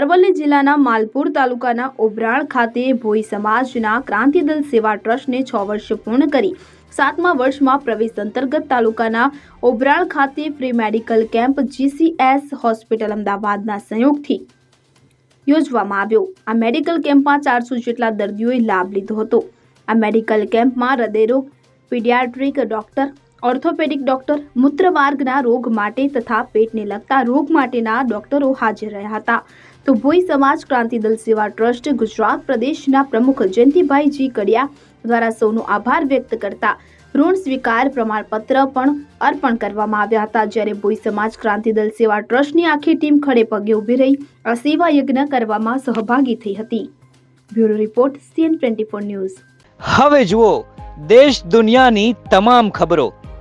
અરવલ્લી જિલ્લાના માલપુર તાલુકાના ઓબરાણ ખાતે ભોઈ સમાજના ક્રાંતિદળ સેવા ટ્રસ્ટને છ વર્ષ પૂર્ણ કરી સાતમા વર્ષમાં પ્રવેશ અંતર્ગત તાલુકાના ઓબરાળ ખાતે free medical camp GCS hospital અમદાવાદના સંયોગથી યોજવામાં આવ્યો. આ મેડિકલ કેમ્પમાં ચારસો જેટલા દર્દીઓએ લાભ લીધો હતો. આ મેડિકલ કેમ્પમાં હૃદયરોગ, પીડિયાટ્રિક ડોક્ટર ઓર્થોપેડિક ડોક્ટર મૂત્રમાર્ગના રોગ માટે તથા પેટને લગતા રોગ માટેના ડોક્ટરો હાજર રહ્યા હતા. તો ભોઈ સમાજ ક્રાંતિદલ સેવા ટ્રસ્ટ ગુજરાત પ્રદેશના પ્રમુખ જયંતિભાઈ જી કડિયા દ્વારા સૌનો આભાર વ્યક્ત કરતા ઋણ સ્વીકાર પ્રમાણપત્ર પણ અર્પણ કરવામાં આવ્યા હતા. જ્યારે ભોઈ સમાજ ક્રાંતિદલ સેવા ટ્રસ્ટની આખી ટીમ ખડે પગે ઊભી રહી, આ સેવા યજ્ઞ કરવામાં સહભાગી થઈ હતી. Bureau report, CN twenty news. હવે જુઓ, દેશ દુનિયાની તમામ ખબરો.